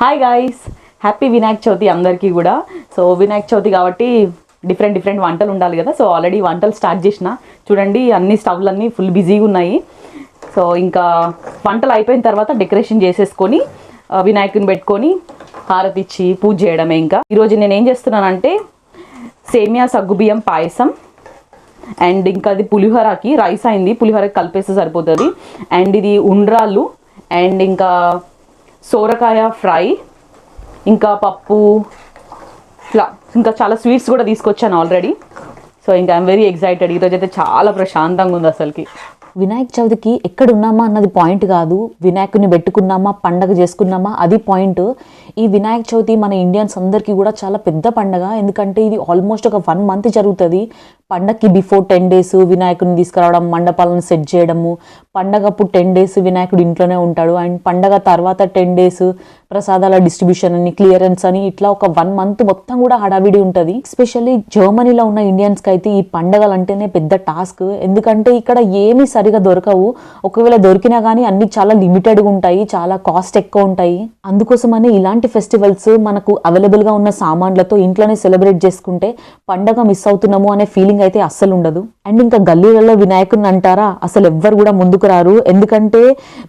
Hi guys happy Vinayaka Chavithi అందరికీ కూడా. So Vinayaka Chavithi కాబట్టి డిఫరెంట్ డిఫరెంట్ వంటలు ఉండాలి కదా. సో ఆల్రెడీ వంటలు స్టార్ట్ చేసిన. చూడండి అన్ని స్టవ్లన్నీ ఫుల్ బిజీగా ఉన్నాయి. సో ఇంకా వంటలు అయిపోయిన తర్వాత డెకరేషన్ చేసేసుకొని వినాయకుని పెట్టుకొని హారతి ఇచ్చి పూజ చేయడమే ఇంకా. ఈరోజు నేను ఏం చేస్తున్నానంటే సేమియా సగ్గుబియ్యం పాయసం. అండ్ ఇంకా అది పులిహోరకి రైస్ అయింది. పులిహోరకి కలిపేస్తే సరిపోతుంది. అండ్ ఇది ఉండ్రాళ్ళు. అండ్ ఇంకా సోరకాయ ఫ్రై. ఇంకా పప్పు ఇట్లా ఇంకా చాలా స్వీట్స్ కూడా తీసుకొచ్చాను ఆల్రెడీ. సో ఇంకా ఐమ్ వెరీ ఎక్సైటెడ్. ఈరోజు అయితే చాలా ప్రశాంతంగా ఉంది అసలుకి. వినాయక చవితికి ఎక్కడున్నామా అన్నది పాయింట్ కాదు. వినాయకుని పెట్టుకున్నామా పండగ చేసుకున్నామా అది పాయింట్ ఈ వినాయక చవితి మన ఇండియన్స్ అందరికీ కూడా చాలా పెద్ద పండగ. ఎందుకంటే ఇది ఆల్మోస్ట్ ఒక వన్ మంత్ జరుగుతుంది. పండగకి బిఫోర్ టెన్ డేస్ వినాయకుని తీసుకురావడం మండపాలను సెట్ చేయడము. పండగప్పుడు టెన్ డేస్ వినాయకుడు ఇంట్లోనే ఉంటాడు. అండ్ పండగ తర్వాత టెన్ డేస్ ప్రసాదాల డిస్ట్రిబ్యూషన్ అని క్లియరెన్స్ అని ఇట్లా ఒక వన్ మంత్ మొత్తం కూడా హడావిడి ఉంటుంది. ఎస్పెషల్లీ జర్మనీలో ఉన్న ఇండియన్స్కి అయితే ఈ పండగలు అంటేనే పెద్ద టాస్క్ ఎందుకంటే ఇక్కడ ఏమీ సరిగా దొరకవు. ఒకవేళ దొరికినా కానీ అన్ని చాలా లిమిటెడ్గా ఉంటాయి చాలా కాస్ట్ ఎక్కువ ఉంటాయి. అందుకోసమని ఇలాంటి ఫెస్టివల్స్ మనకు అవైలబుల్గా ఉన్న సామాన్లతో ఇంట్లోనే సెలబ్రేట్ చేసుకుంటే పండగ మిస్ అవుతున్నాము అనే ఫీలింగ్ అయితే అస్సలు ఉండదు. అండ్ ఇంకా గల్లీలలో వినాయకుని అంటారా? అసలు ఎవ్వరు కూడా ముందుకు రారు. ఎందుకంటే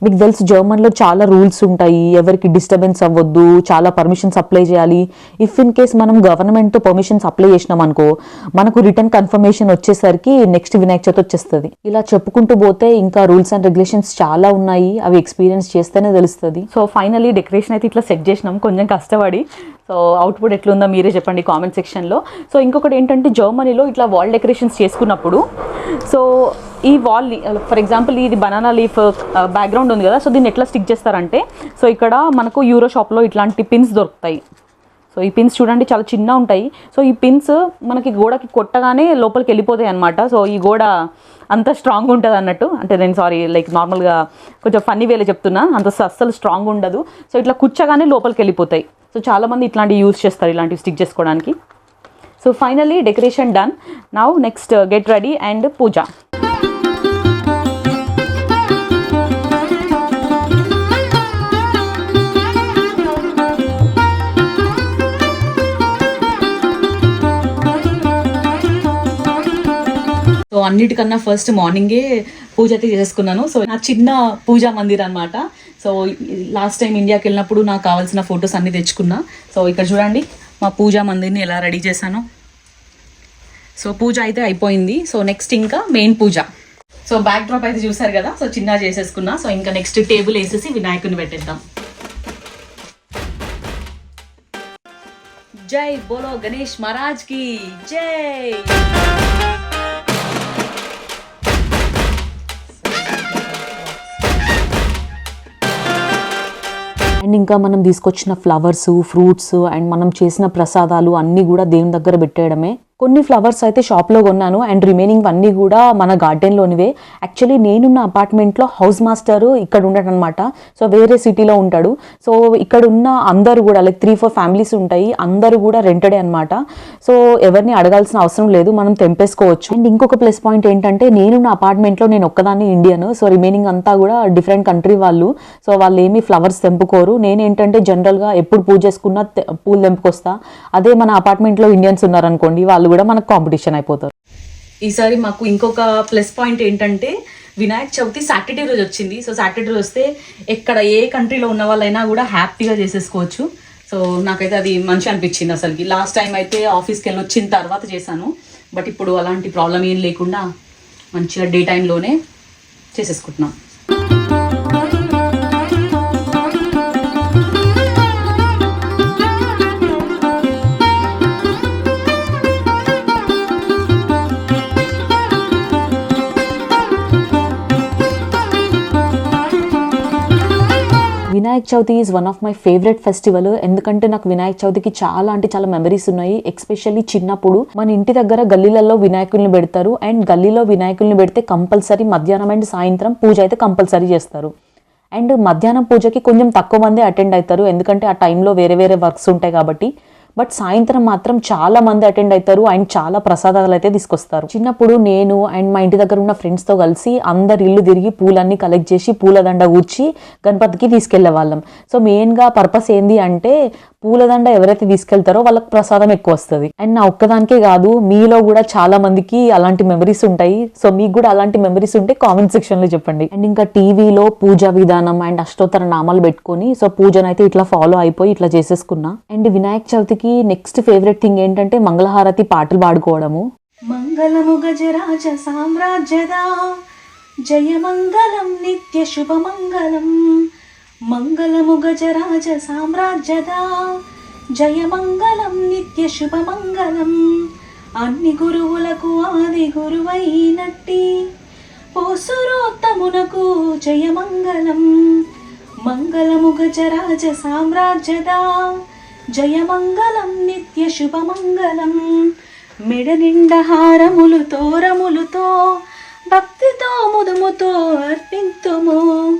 మీకు తెలుసు జర్మన్లో చాలా రూల్స్ ఉంటాయి. ఎవరికి డిస్టర్బెన్స్ అవ్వద్దు చాలా పర్మిషన్స్ అప్లై చేయాలి. ఇఫ్ ఇన్ కేస్ మనం గవర్నమెంట్ పర్మిషన్స్ అప్లై చేసినాం అనుకో మనకు రిటర్న్ కన్ఫర్మేషన్ వచ్చేసరికి నెక్స్ట్ వినాయక చవితి వచ్చేస్తుంది. ఇలా చెప్పుకుంటూ పోతే ఇంకా రూల్స్ అండ్ రెగ్యులేషన్స్ చాలా ఉన్నాయి. అవి ఎక్స్పీరియన్స్ చేస్తేనే తెలుస్తుంది. సో ఫైనలీ డెకరేషన్ అయితే ఇట్లా సెట్ చేసినాం. కొంచెం కష్టపడి. సో అవుట్పుట్ ఎట్లుందో మీరే చెప్పండి కామెంట్ సెక్షన్లో. సో ఇంకొకటి ఏంటంటే జర్మనీలో ఇట్లా వాల్ డెకరేషన్స్ చేసుకున్నప్పుడు సో ఈ వాల్ ఫర్ ఎగ్జాంపుల్ ఇది బనానా లీఫ్ బ్యాక్గ్రౌండ్ ఉంది కదా సో దీన్ని ఎట్లా స్టిక్ చేస్తారంటే సో ఇక్కడ మనకు యూరో షాప్లో ఇట్లాంటి పిన్స్ దొరుకుతాయి. సో ఈ పిన్స్ చూడండి చాలా చిన్న ఉంటాయి. సో ఈ పిన్స్ మనకి గోడకి కొట్టగానే లోపలికి వెళ్ళిపోతాయి అనమాట సో ఈ గోడ అంత స్ట్రాంగ్ ఉంటుంది అన్నట్టు. అంటే నేను సారీ లైక్ నార్మల్గా కొంచెం ఫన్నీ వేలో చెప్తున్నా. అంత అస్సలు స్ట్రాంగ్ ఉండదు. సో ఇట్లా కుచ్చగానే లోపలికి వెళ్ళిపోతాయి. సో చాలామంది ఇట్లాంటివి యూస్ చేస్తారు ఇలాంటివి స్టిక్ చేసుకోవడానికి. So finally decoration done now next get ready and puja so అన్నిటికన్నా ఫస్ట్ మార్నింగే పూజ అయితే చేసుకున్నాను. సో నా చిన్న పూజా మందిర్ అన్నమాట. సో లాస్ట్ టైం ఇండియాకి వెళ్ళినప్పుడు నాకు కావాల్సిన ఫొటోస్ అన్ని తెచ్చుకున్నా. సో ఇక్కడ చూడండి. మా పూజా మందిర్ని ఎలా రెడీ చేశాను. సో పూజ అయితే అయిపోయింది. సో నెక్స్ట్ ఇంకా main puja. So back drop అయితే చూసారు కదా? సో చిన్న చేసేసుకున్నా. సో ఇంకా నెక్స్ట్ టేబుల్ వేసేసి వినాయకుని పెట్టేద్దాం. జై బోలో గణేష్ మహారాజ్కి. జై! అండ్ ఇంకా మనం తీసుకొచ్చిన ఫ్లవర్స్ ఫ్రూట్స్ అండ్ మనం చేసిన ప్రసాదాలు అన్నీ కూడా దేవుని దగ్గర పెట్టేయడమే. కొన్ని ఫ్లవర్స్ అయితే షాప్లో కొన్నాను అండ్ రిమైనింగ్ అన్నీ కూడా మన గార్డెన్లోనివే. యాక్చువల్లీ నేనున్న అపార్ట్మెంట్లో హౌస్ మాస్టర్ ఇక్కడ ఉండడు అనమాట సో వేరే సిటీలో ఉంటాడు. సో ఇక్కడ ఉన్న అందరూ కూడా లైక్ త్రీ ఫోర్ ఫ్యామిలీస్ ఉంటాయి. అందరూ కూడా రెంటడే అనమాట సో ఎవరిని అడగాల్సిన అవసరం లేదు. మనం తెంపేసుకోవచ్చు. అండ్ ఇంకొక ప్లస్ పాయింట్ ఏంటంటే నేనున్న అపార్ట్మెంట్లో నేను ఒక్కదాన్ని ఇండియన్ సో రిమైనింగ్ అంతా కూడా డిఫరెంట్ కంట్రీ వాళ్ళు. సో వాళ్ళు ఏమీ ఫ్లవర్స్ తెంపుకోరు. నేనేంటంటే జనరల్గా ఎప్పుడు పూజ చేసుకున్నా తె- పూలు తెంపుకొస్తా. అదే మన అపార్ట్మెంట్లో ఇండియన్స్ ఉన్నారనుకోండి వాళ్ళు కూడా మనకు కాంపిటీషన్ అయిపోతారు. ఈసారి మాకు ఇంకొక ప్లస్ పాయింట్ ఏంటంటే వినాయక చవితి సాటర్డే రోజు వచ్చింది. సో సాటర్డే రోజు వస్తే ఎక్కడ ఏ కంట్రీలో ఉన్న వాళ్ళైనా కూడా హ్యాపీగా చేసేసుకోవచ్చు. సో నాకైతే అది మంచి అనిపించింది అసలుకి. లాస్ట్ టైం అయితే ఆఫీస్కి వెళ్ళి వచ్చిన తర్వాత చేశాను. బట్ ఇప్పుడు అలాంటి ప్రాబ్లం ఏం లేకుండా మంచిగా డే టైంలోనే చేసేసుకుంటున్నాం. Vinayaka Chavithi is one of my favourite festival ఎందుకంటే నాకు వినాయక చవితికి చాలా అంటే చాలా మెమరీస్ ఉన్నాయి. ఎస్పెషల్లీ చిన్నప్పుడు మన ఇంటి దగ్గర గల్లీలలో వినాయకుల్ని పెడతారు. అండ్ గల్లీలో వినాయకుల్ని పెడితే కంపల్సరీ మధ్యాహ్నం అండ్ సాయంత్రం పూజ అయితే కంపల్సరీ చేస్తారు. అండ్ మధ్యాహ్నం పూజకి కొంచెం తక్కువ మంది అటెండ్ అవుతారు. ఎందుకంటే ఆ టైంలో వేరే వేరే వర్క్స్ ఉంటాయి కాబట్టి. బట్ సాయంత్రం మాత్రం చాలా మంది అటెండ్ అవుతారు అండ్ చాలా ప్రసాదాలు అయితే తీసుకొస్తారు. చిన్నప్పుడు నేను అండ్ మా ఇంటి దగ్గర ఉన్న ఫ్రెండ్స్తో కలిసి అందరి ఇల్లు తిరిగి పూలన్నీ కలెక్ట్ చేసి పూలదండ కూర్చి గణపతికి తీసుకెళ్ళే వాళ్ళం. సో మెయిన్గా పర్పస్ ఏంది అంటే పూలదండ ఎవరైతే తీసుకెళ్తారో వాళ్ళకి ప్రసాదం ఎక్కువ వస్తుంది. అండ్ నా ఒక్కదానికే కాదు మీలో కూడా చాలా మందికి అలాంటి మెమరీస్ ఉంటాయి. సో మీకు కూడా అలాంటి మెమరీస్ ఉంటే కామెంట్ సెక్షన్లో చెప్పండి. అండ్ ఇంకా టీవీలో పూజా విధానం అండ్ అష్టోత్తర నామాలు పెట్టుకొని సో పూజనైతే ఇట్లా ఫాలో అయిపోయి ఇట్లా చేసేసుకున్నా. అండ్ వినాయక చవితికి నెక్స్ట్ ఫేవరెట్ థింగ్ ఏంటంటే మంగళహారతి పాటలు పాడుకోవడము. మంగళము గజరాజ సామ్రాజ్యదా. జయ మంగళం నిత్య శుభమంగళం మంగళము గజరాజ సామ్రాజ్యదా. జయ మంగళం నిత్య శుభమంగళం అన్ని గురువులకు ఆది గురువైనట్టి. పోసురోత్తమునకు జయ మంగళం. మంగళము గజరాజ సామ్రాజ్యదా. జయ మంగళం నిత్య శుభమంగళం మెడ నిండా హారములు తోరములుతో భక్తితో ముదుముతో అర్పింతుము.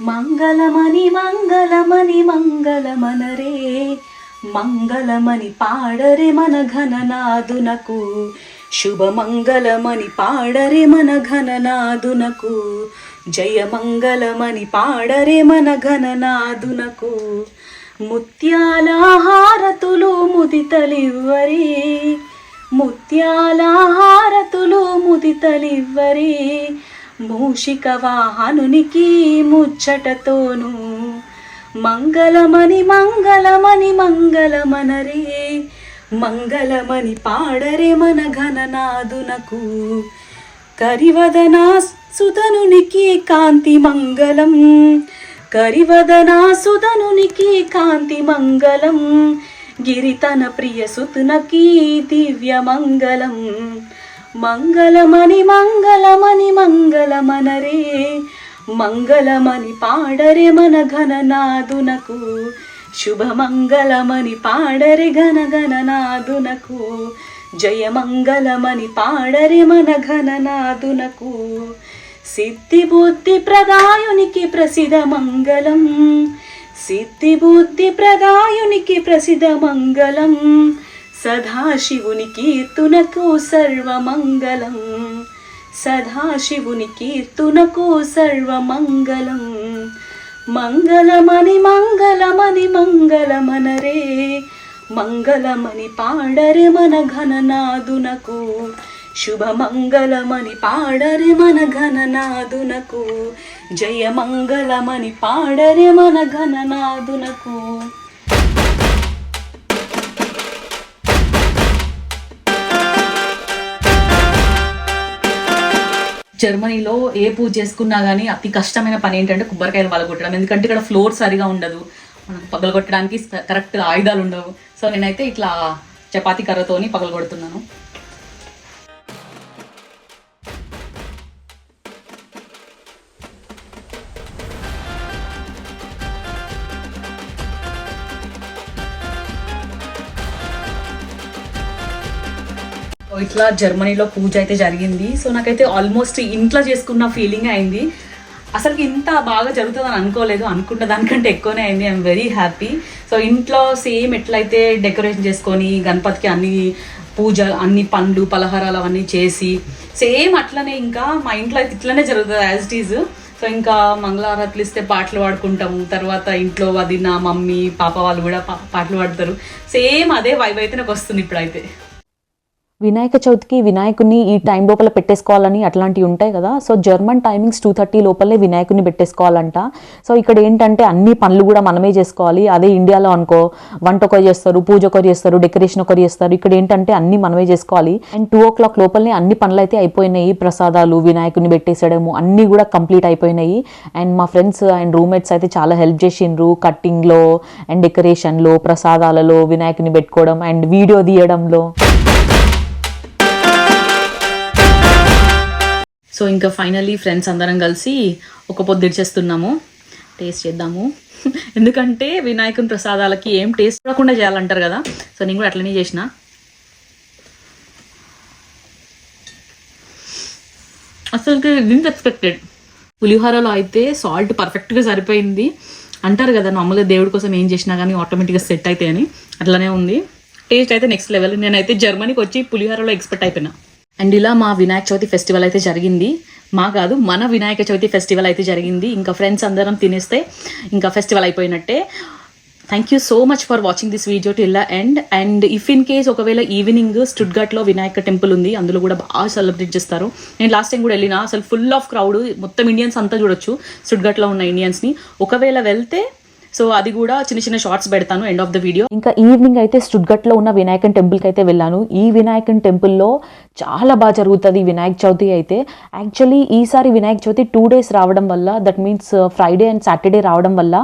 మంగళమని మంగళమని మంగళమనరే మంగళమని పాడరే మన ఘననాదునకు శుభమంగళమని పాడరే మన ఘననాదునకు జయమంగళమని పాడరే మన ఘననాదునకు ముత్యాల హారతులు ముదితలివ్వరి ముత్యాల హారతులు ముదితలివ్వరి మూషిక వాహనునికి ముచ్చటతోను. మంగళమని మంగళమని మంగళమనరే మంగళమని పాడరే మన ఘననాదునకు కరివదనా సుధనునికి కాంతి మంగళం కరివదనా సుధనునికి కాంతి మంగళం గిరితన ప్రియ సుతునకి దివ్య మంగళం. మంగళమని మంగళమని మంగళమనరే మంగళమని పాడరే మన ఘననాదునకు శుభమంగళమని పాడరే ఘన గణనాదునకు జయ మంగళమని పాడరే మన ఘననాదునకు సిద్ధి బుద్ధి ప్రదాయునికి ప్రసిద్ధ మంగళం సిద్ధి బుద్ధి ప్రదాయునికి ప్రసిద్ధ మంగళం సదాశివుని కీర్తునకు సర్వమంగళం. సదాశివుని కీర్తునకు సర్వమంగళం. మంగళమని మంగళమని మంగళమనరే. మంగళమని పాడరే మన ఘననాదునకు శుభమంగళమని పాడరే మన ఘననాదునకు జయమంగళమని పాడరే మన ఘననాదునకు జర్మనీలో ఏ పూజ చేసుకున్నా కానీ అతి కష్టమైన పని ఏంటంటే కొబ్బరికాయలు పగలగొట్టడం ఎందుకంటే ఇక్కడ ఫ్లోర్ సరిగా ఉండదు. మనం పగలగొట్టడానికి కరెక్ట్ ఆయుధాలు ఉండవు. సో నేనైతే ఇట్లా చపాతీ కర్రతోని పగలగొడుతున్నాను. ఇట్లా జర్మనీలో పూజ అయితే జరిగింది. సో నాకైతే ఆల్మోస్ట్ ఇంట్లో చేసుకున్న ఫీలింగ్ అయింది. అసలు ఇంత బాగా జరుగుతుందని అనుకోలేదు. అనుకున్న దానికంటే ఎక్కువనే అయింది. ఐఎమ్ వెరీ హ్యాపీ సో ఇంట్లో సేమ్ ఎట్లయితే డెకరేషన్ చేసుకొని గణపతికి అన్ని పూజ అన్ని పండ్లు పలహారాలు అవన్నీ చేసి సేమ్ అట్లనే ఇంకా మా ఇంట్లో అయితే ఇట్లనే జరుగుతుంది యాజ్ ఇట్ ఈజ్ సో ఇంకా మంగళారతులు ఇస్తే పాటలు పాడుకుంటాము. తర్వాత ఇంట్లో వదిన మమ్మీ పాప వాళ్ళు కూడా పాటలు పాడతారు. సేమ్ అదే వైబ్ అయితే నాకు వస్తుంది ఇప్పుడైతే. వినాయక చవితికి వినాయకుని ఈ టైం లోపల పెట్టేసుకోవాలని అట్లాంటివి ఉంటాయి కదా. So German timings two thirty లోపలే వినాయకుని పెట్టేసుకోవాలంట. సో ఇక్కడ ఏంటంటే అన్ని పనులు కూడా మనమే చేసుకోవాలి. అదే ఇండియాలో అనుకో వంట ఒకరు చేస్తారు పూజ ఒకరు చేస్తారు డెకరేషన్ ఒకరు చేస్తారు. ఇక్కడ ఏంటంటే అన్ని మనమే చేసుకోవాలి. అండ్ టూ ఓ క్లాక్ లోపలనే అన్ని పనులు అయితే అయిపోయినాయి. ప్రసాదాలు వినాయకుని పెట్టేసేయడము అన్నీ కూడా కంప్లీట్ అయిపోయినాయి. అండ్ మా ఫ్రెండ్స్ అండ్ రూమ్మేట్స్ అయితే చాలా హెల్ప్ చేసిండ్రు. కట్టింగ్లో అండ్ డెకరేషన్లో ప్రసాదాలలో వినాయకుని పెట్టుకోవడం అండ్ వీడియో తీయడంలో. సో ఇంకా ఫైనల్లీ ఫ్రెండ్స్ అందరం కలిసి ఒక పొద్దు చేస్తున్నాము. టేస్ట్ చేద్దాము. ఎందుకంటే వినాయకుని ప్రసాదాలకి ఏం టేస్ట్ రాకుండా చేయాలంటారు కదా. సో నేను కూడా అట్లనే చేసిన. అసలు డింట్ ఎక్స్పెక్టెడ్ పులిహోరలో అయితే సాల్ట్ పర్ఫెక్ట్గా సరిపోయింది. అంటారు కదా మామూలుగా దేవుడి కోసం ఏం చేసినా కానీ ఆటోమేటిక్గా సెట్ అయితే అని అట్లనే ఉంది. టేస్ట్ అయితే నెక్స్ట్ లెవెల్ నేనైతే జర్మనీకి వచ్చి పులిహోరలో ఎక్స్పెక్ట్ అయిపోయినా. అండ్ ఇలా మా వినాయక చవితి ఫెస్టివల్ అయితే జరిగింది. మా కాదు మన వినాయక చవితి ఫెస్టివల్ అయితే జరిగింది. ఇంకా ఫ్రెండ్స్ అందరం తినేస్తే ఇంకా ఫెస్టివల్ అయిపోయినట్టే. Thank you so much for watching this video till end and if in case ఒకవేళ ఈవినింగ్ స్టుడ్గట్లో వినాయక టెంపుల్ ఉంది అందులో కూడా బాగా సెలబ్రేట్ చేస్తారు. నేను లాస్ట్ టైం కూడా వెళ్ళిన అసలు ఫుల్ ఆఫ్ క్రౌడ్ మొత్తం ఇండియన్స్ అంతా చూడొచ్చు స్టుడ్గట్లో ఉన్న ఇండియన్స్ని ఒకవేళ వెళ్తే సో అది కూడా చిన్న చిన్న షార్ట్స్ పెడతాను ఎండ్ ఆఫ్ ద వీడియో ఇంకా ఈవినింగ్ అయితే స్టుడ్గట్లో ఉన్న వినాయకన్ టెంపుల్కి అయితే వెళ్ళాను. ఈ వినాయకన్ టెంపుల్లో చాలా బాగా జరుగుతుంది వినాయక చవితి అయితే. యాక్చువల్లీ ఈసారి వినాయక చవితి టూ డేస్ రావడం వల్ల that means Friday and Saturday రావడం వల్ల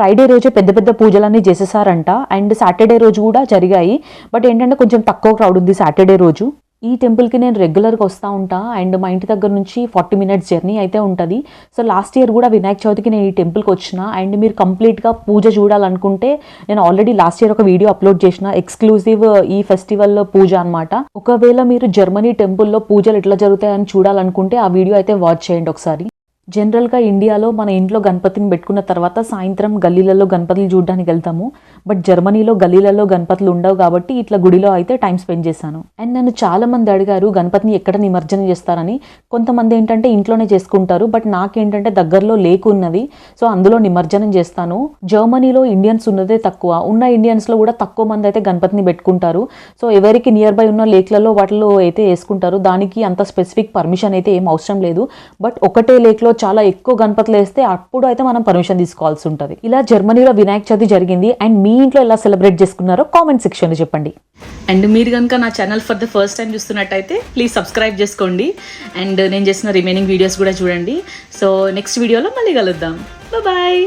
ఫ్రైడే రోజే పెద్ద పెద్ద పూజలన్నీ చేసేసారంట. అండ్ సాటర్డే రోజు కూడా జరిగాయి. బట్ ఏంటంటే కొంచెం తక్కువ క్రౌడ్ ఉంది సాటర్డే రోజు. ఈ టెంపుల్కి నేను రెగ్యులర్గా వస్తూ ఉంటా. అండ్ మా ఇంటి దగ్గర నుంచి ఫార్టీ మినిట్స్ జర్నీ అయితే ఉంటుంది. సో లాస్ట్ ఇయర్ కూడా వినాయక చవితికి నేను ఈ టెంపుల్కి వచ్చిన. అండ్ మీరు కంప్లీట్గా పూజ చూడాలనుకుంటే నేను ఆల్రెడీ లాస్ట్ ఇయర్ ఒక వీడియో అప్లోడ్ చేసిన. ఎక్స్క్లూజివ్ ఈ ఫెస్టివల్ పూజ అన్నమాట. ఒకవేళ మీరు జర్మనీ టెంపుల్లో పూజలు ఎట్లా జరుగుతాయని చూడాలనుకుంటే ఆ వీడియో అయితే వాచ్ చేయండి ఒకసారి. జనరల్గా ఇండియాలో మన ఇంట్లో గణపతిని పెట్టుకున్న తర్వాత సాయంత్రం గల్లీలలో గణపతులు చూడడానికి వెళ్తాము. బట్ జర్మనీలో గల్లీలలో గణపతులు ఉండవు కాబట్టి ఇట్లా గుడిలో అయితే టైం స్పెండ్ చేశాను. అండ్ నన్ను చాలా మంది అడిగారు గణపతిని ఎక్కడ నిమజ్జనం చేస్తారని? కొంతమంది ఏంటంటే ఇంట్లోనే చేసుకుంటారు బట్ నాకేంటంటే దగ్గరలో లేక్ ఉన్నది సో అందులో నిమజ్జనం చేస్తాను. జర్మనీలో ఇండియన్స్ ఉన్నదే తక్కువ. ఉన్న ఇండియన్స్లో కూడా తక్కువ మంది అయితే గణపతిని పెట్టుకుంటారు. సో ఎవరికి నియర్ బై ఉన్న లేక్లలో వాటిలో అయితే వేసుకుంటారు. దానికి అంత స్పెసిఫిక్ పర్మిషన్ అయితే ఏం అవసరం లేదు. బట్ ఒకటే లేక్లో చాలా ఎక్కువ గణపతులు వేస్తే అప్పుడు అయితే మనం పర్మిషన్ తీసుకోవాల్సి ఉంటుంది. ఇలా జర్మనీలో వినాయక చవితి జరిగింది అండ్ మీ ఇంట్లో ఎలా సెలబ్రేట్ చేసుకున్నారో కామెంట్ సెక్షన్లో చెప్పండి. అండ్ మీరు కనుక నా channel for the first time చూస్తున్నట్టయితే ప్లీజ్ సబ్స్క్రైబ్ చేసుకోండి. అండ్ నేను చేసిన రిమైనింగ్ వీడియోస్ కూడా చూడండి. సో నెక్స్ట్ వీడియోలో మళ్ళీ కలుద్దాం. బాయ్